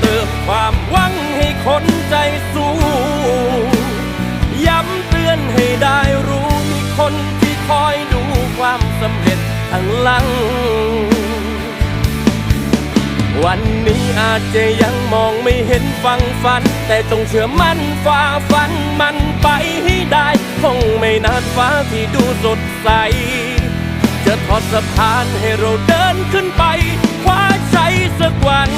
เติมความหวังให้คนใจสู้ย้ำเตือนให้ได้รู้มีคนที่คอยดูความสำเร็จข้างหลัง วันนี้อาจจะยังมองไม่เห็นฟังฝัน แต่ต้องเชื่อมั่นฝ่าฟันมันไปให้ได้ คงไม่นานฟ้าที่ดูสดใส จะทอดสะพานให้เราเดินขึ้นไป คว้าใจสะกด